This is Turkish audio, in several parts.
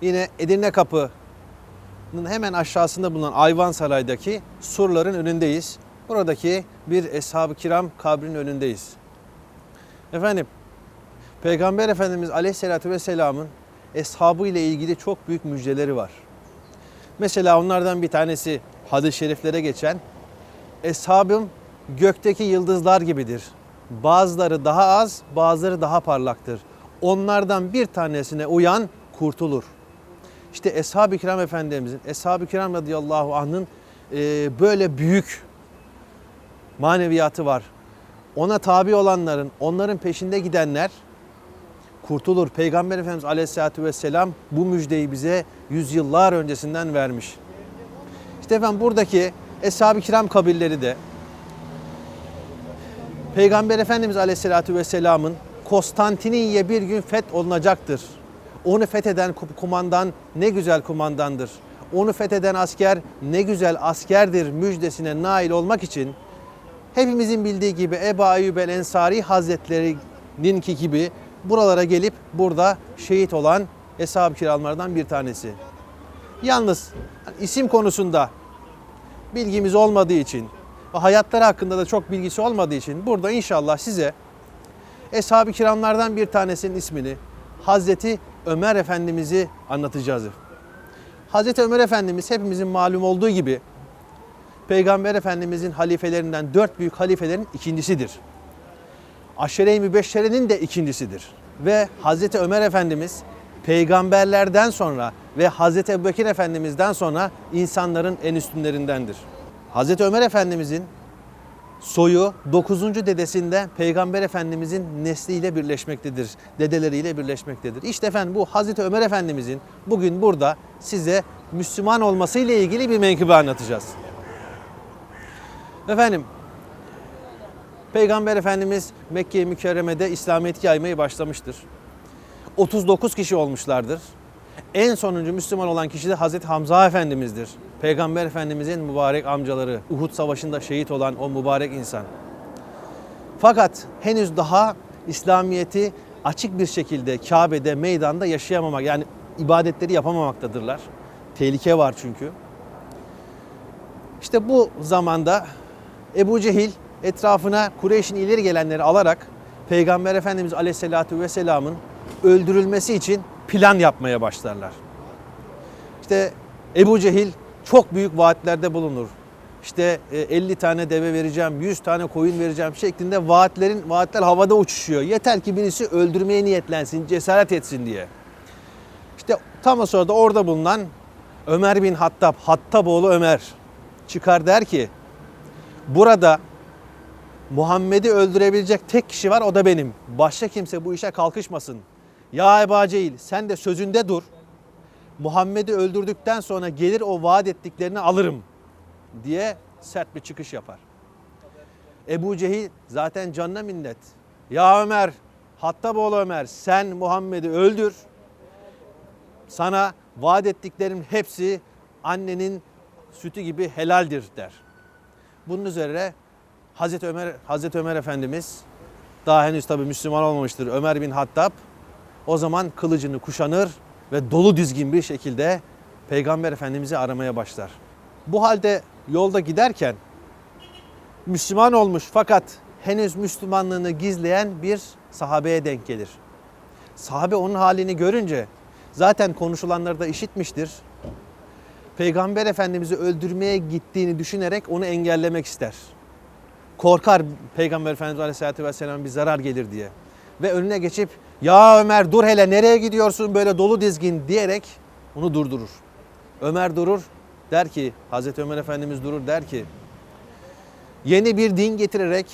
yine Edirne Kapı'nın hemen aşağısında bulunan Ayvansaray'daki surların önündeyiz. Buradaki bir Eshab-ı Kiram kabrinin önündeyiz. Efendim, Peygamber Efendimiz Aleyhisselatü Vesselam'ın eshabı ile ilgili çok büyük müjdeleri var. Mesela onlardan bir tanesi hadis-i şeriflere geçen Eshabım gökteki yıldızlar gibidir. Bazıları daha az, bazıları daha parlaktır. Onlardan bir tanesine uyan kurtulur. İşte Eshab-ı Kiram Efendimizin, Eshab-ı Kiram radıyallahu anh'ın e, böyle büyük maneviyatı var. Ona tabi olanların, onların peşinde gidenler kurtulur. Peygamber Efendimiz Aleyhisselatü Vesselam bu müjdeyi bize yüzyıllar öncesinden vermiş. İşte efendim buradaki Eshab-ı Kiram kabilleri de Peygamber Efendimiz Aleyhisselatü Vesselam'ın Konstantiniyye bir gün feth olunacaktır. Onu fetheden kumandan ne güzel kumandandır. Onu fetheden asker ne güzel askerdir müjdesine nail olmak için hepimizin bildiği gibi Ebu Ayyub el Ensari Hazretleri'ninki gibi buralara gelip burada şehit olan Eshab-ı Kiramlardan bir tanesi. Yalnız isim konusunda bilgimiz olmadığı için ve hayatları hakkında da çok bilgisi olmadığı için burada inşallah size Eshab-ı Kiramlardan bir tanesinin ismini Hazreti Ömer Efendimiz'i anlatacağız. Hazreti Ömer Efendimiz hepimizin malum olduğu gibi Peygamber Efendimizin halifelerinden dört büyük halifelerin ikincisidir. Aşere-i Mübeşşere'nin de ikincisidir. Ve Hazreti Ömer Efendimiz peygamberlerden sonra ve Hazreti Ebubekir Efendimiz'den sonra insanların en üstünlerindendir. Hazreti Ömer Efendimizin soyu 9. dedesinde Peygamber Efendimizin nesliyle birleşmektedir. Dedeleriyle birleşmektedir. İşte efendim bu Hazreti Ömer Efendimizin bugün burada size Müslüman olmasıyla ilgili bir menkıbe anlatacağız. Efendim Peygamber Efendimiz Mekke-i Mükerreme'de İslamiyet'i yaymayı başlamıştır. 39 kişi olmuşlardır. En sonuncu Müslüman olan kişi de Hazreti Hamza Efendimiz'dir. Peygamber Efendimizin mübarek amcaları, Uhud Savaşı'nda şehit olan o mübarek insan. Fakat henüz daha İslamiyet'i açık bir şekilde Kabe'de, meydanda yaşayamamak, yani ibadetleri yapamamaktadırlar. Tehlike var çünkü. İşte bu zamanda Ebu Cehil etrafına Kureyş'in ileri gelenleri alarak Peygamber Efendimiz Aleyhisselatü Vesselam'ın öldürülmesi için plan yapmaya başlarlar. İşte Ebu Cehil çok büyük vaatlerde bulunur. İşte e, 50 tane deve vereceğim, 100 tane koyun vereceğim şeklinde vaatlerin vaatler havada uçuşuyor. Yeter ki birisi öldürmeye niyetlensin, cesaret etsin diye. İşte tam o sırada orada bulunan Ömer bin Hattab, Hattaboğlu Ömer çıkar der ki burada Muhammed'i öldürebilecek tek kişi var o da benim. Başka kimse bu işe kalkışmasın. Ya Ebu Cehil sen de sözünde dur. Muhammed'i öldürdükten sonra gelir o vaat ettiklerini alırım diye sert bir çıkış yapar. Ebu Cehil zaten canına minnet. Ya Ömer, Hattaboğlu Ömer sen Muhammed'i öldür. Sana vaat ettiklerim hepsi annenin sütü gibi helaldir der. Bunun üzerine Hazreti Ömer Hazreti Ömer Efendimiz daha henüz tabi Müslüman olmamıştır. Ömer bin Hattab o zaman kılıcını kuşanır ve dolu dizgin bir şekilde Peygamber Efendimiz'i aramaya başlar. Bu halde yolda giderken Müslüman olmuş fakat henüz Müslümanlığını gizleyen bir sahabeye denk gelir. Sahabe onun halini görünce zaten konuşulanları da işitmiştir. Peygamber Efendimiz'i öldürmeye gittiğini düşünerek onu engellemek ister. Korkar Peygamber Efendimiz Aleyhisselatü Vesselam bir zarar gelir diye. Ve önüne geçip ya Ömer dur hele nereye gidiyorsun böyle dolu dizgin diyerek onu durdurur. Ömer durur der ki Hazreti Ömer Efendimiz durur der ki yeni bir din getirerek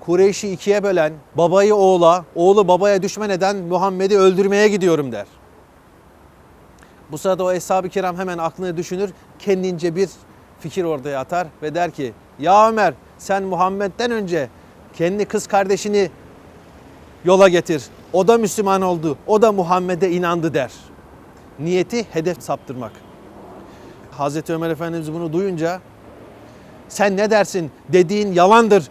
Kureyş'i ikiye bölen babayı oğula, oğlu babaya düşman eden Muhammed'i öldürmeye gidiyorum der. Bu sırada o Eshab-ı Kiram hemen aklını düşünür, kendince bir fikir ortaya atar ve der ki ya Ömer sen Muhammed'den önce kendi kız kardeşini yola getir. O da Müslüman oldu. O da Muhammed'e inandı der. Niyeti hedef saptırmak. Hazreti Ömer Efendimiz bunu duyunca sen ne dersin dediğin yalandır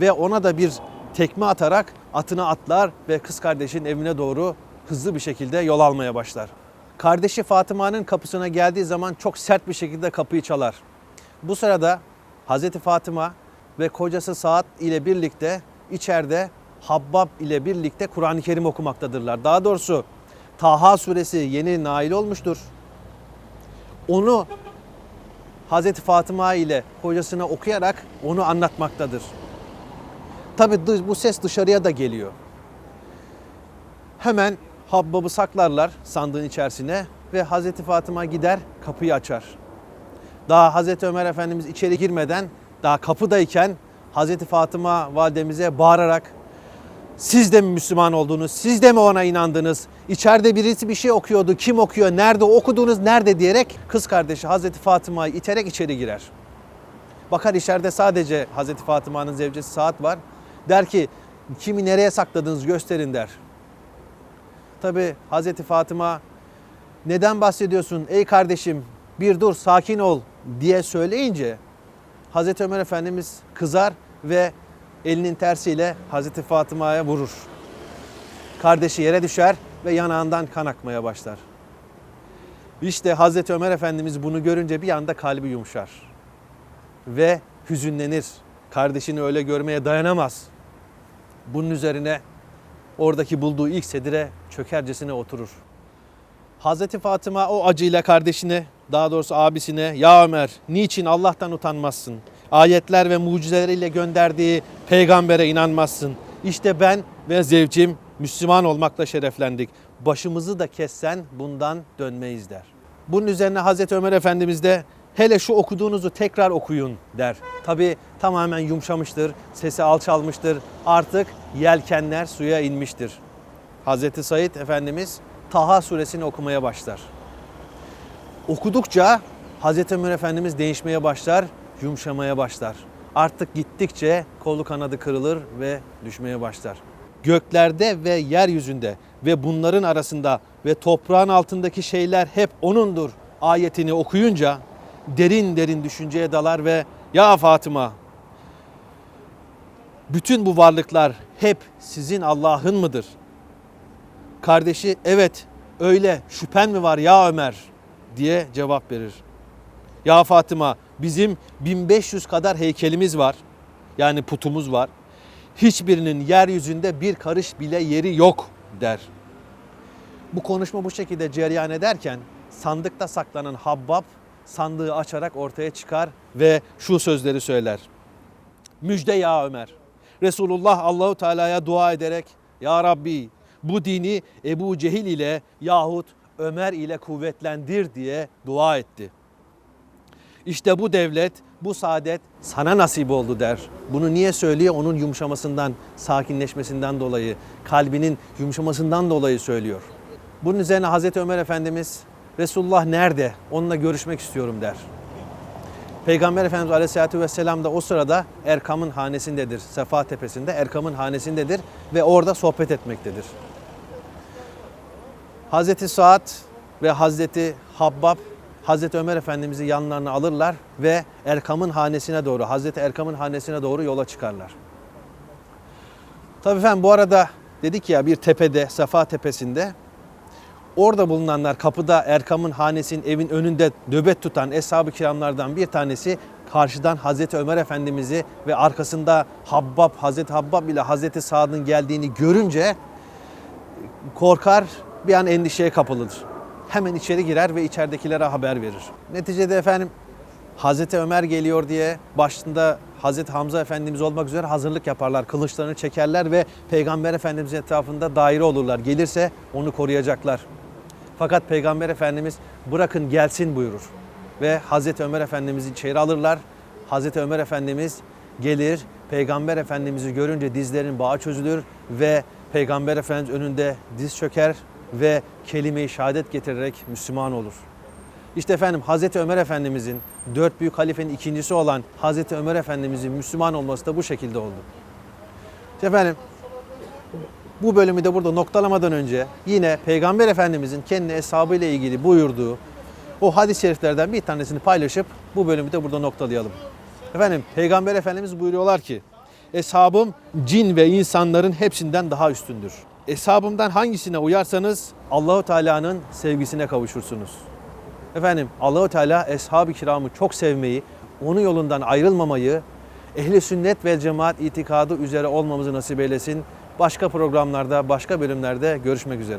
ve ona da bir tekme atarak atına atlar ve kız kardeşin evine doğru hızlı bir şekilde yol almaya başlar. Kardeşi Fatıma'nın kapısına geldiği zaman çok sert bir şekilde kapıyı çalar. Bu sırada Hazreti Fatıma ve kocası Saad ile birlikte içeride Habbab ile birlikte Kur'an-ı Kerim okumaktadırlar. Daha doğrusu Taha suresi yeni nail olmuştur. Onu Hazreti Fatıma ile kocasına okuyarak onu anlatmaktadır. Tabi bu ses dışarıya da geliyor. Hemen Habbab'ı saklarlar sandığın içerisine ve Hazreti Fatıma gider kapıyı açar. Daha Hazreti Ömer Efendimiz içeri girmeden daha kapıdayken Hazreti Fatıma validemize bağırarak siz de mi Müslüman oldunuz? Siz de mi ona inandınız? İçeride birisi bir şey okuyordu. Kim okuyor? Nerede? Okuduğunuz nerede? diyerek kız kardeşi Hazreti Fatıma'yı iterek içeri girer. Bakar içeride sadece Hazreti Fatıma'nın zevcesi Saat var. Der ki kimi nereye sakladınız gösterin der. Tabi Hazreti Fatıma neden bahsediyorsun ey kardeşim bir dur sakin ol diye söyleyince Hazreti Ömer Efendimiz kızar ve elinin tersiyle Hazreti Fatıma'ya vurur. Kardeşi yere düşer ve yanağından kan akmaya başlar. İşte Hazreti Ömer Efendimiz bunu görünce bir anda kalbi yumuşar ve hüzünlenir. Kardeşini öyle görmeye dayanamaz. Bunun üzerine oradaki bulduğu ilk sedire çökercesine oturur. Hazreti Fatıma o acıyla kardeşine, daha doğrusu abisine, ya Ömer niçin Allah'tan utanmazsın? Ayetler ve mucizeleriyle gönderdiği peygambere inanmazsın. İşte ben ve zevcim Müslüman olmakla şereflendik. Başımızı da kessen bundan dönmeyiz der. Bunun üzerine Hazreti Ömer Efendimiz de hele şu okuduğunuzu tekrar okuyun der. Tabi tamamen yumuşamıştır, sesi alçalmıştır. Artık yelkenler suya inmiştir. Hazreti Said Efendimiz Taha suresini okumaya başlar. Okudukça Hazreti Ömer Efendimiz değişmeye başlar, yumuşamaya başlar. Artık gittikçe kolu kanadı kırılır ve düşmeye başlar. Göklerde ve yeryüzünde ve bunların arasında ve toprağın altındaki şeyler hep O'nundur ayetini okuyunca derin derin düşünceye dalar ve ya Fatıma bütün bu varlıklar hep sizin Allah'ın mıdır? Kardeşi evet öyle şüphen mi var ya Ömer diye cevap verir. Ya Fatıma bizim 1500 kadar heykelimiz var. Yani putumuz var. Hiçbirinin yeryüzünde bir karış bile yeri yok der. Bu konuşma bu şekilde cereyan ederken sandıkta saklanan Habbab sandığı açarak ortaya çıkar ve şu sözleri söyler. Müjde ya Ömer. Resulullah Allahu Teala'ya dua ederek ya Rabbi bu dini Ebu Cehil ile yahut Ömer ile kuvvetlendir diye dua etti. İşte bu devlet, bu saadet sana nasip oldu der. Bunu niye söylüyor? Onun yumuşamasından, sakinleşmesinden dolayı, kalbinin yumuşamasından dolayı söylüyor. Bunun üzerine Hazreti Ömer Efendimiz Resulullah nerede? Onunla görüşmek istiyorum der. Peygamber Efendimiz Aleyhisselatü Vesselam da o sırada Erkam'ın hanesindedir. Sefa Tepesi'nde Erkam'ın hanesindedir ve orada sohbet etmektedir. Hazreti Saad ve Hazreti Habbab Hazreti Ömer Efendimiz'i yanlarına alırlar ve Erkam'ın hanesine doğru, Hazreti Erkam'ın hanesine doğru yola çıkarlar. Tabii efendim bu arada dedik ya bir tepede, Sefa Tepesi'nde Orada bulunanlar kapıda Erkam'ın hanesinin evin önünde nöbet tutan eshab-ı kiramlardan bir tanesi karşıdan Hazreti Ömer Efendimiz'i ve arkasında Habbab, Hazreti Habbab ile Hazreti Saad'ın geldiğini görünce korkar bir an endişeye kapılır. Hemen içeri girer ve içeridekilere haber verir. Neticede efendim Hazreti Ömer geliyor diye başında Hazreti Hamza Efendimiz olmak üzere hazırlık yaparlar. Kılıçlarını çekerler ve Peygamber Efendimizin etrafında daire olurlar. Gelirse onu koruyacaklar. Fakat Peygamber Efendimiz bırakın gelsin buyurur. Ve Hazreti Ömer Efendimiz'i içeri alırlar. Hazreti Ömer Efendimiz gelir, Peygamber Efendimiz'i görünce dizlerin bağı çözülür ve Peygamber Efendimiz önünde diz çöker ve kelime-i şehadet getirerek Müslüman olur. İşte efendim Hazreti Ömer Efendimizin dört büyük halifenin ikincisi olan Hazreti Ömer Efendimizin Müslüman olması da bu şekilde oldu. İşte efendim bu bölümü de burada noktalamadan önce yine Peygamber Efendimizin kendi hesabı ile ilgili buyurduğu o hadis-i şeriflerden bir tanesini paylaşıp bu bölümü de burada noktalayalım. Efendim Peygamber Efendimiz buyuruyorlar ki Eshabım cin ve insanların hepsinden daha üstündür. Hesabımdan hangisine uyarsanız Allahu Teala'nın sevgisine kavuşursunuz. Efendim Allahu Teala eshab-ı kiramı çok sevmeyi, onun yolundan ayrılmamayı, ehli sünnet ve cemaat itikadı üzere olmamızı nasip eylesin. Başka programlarda, başka bölümlerde görüşmek üzere.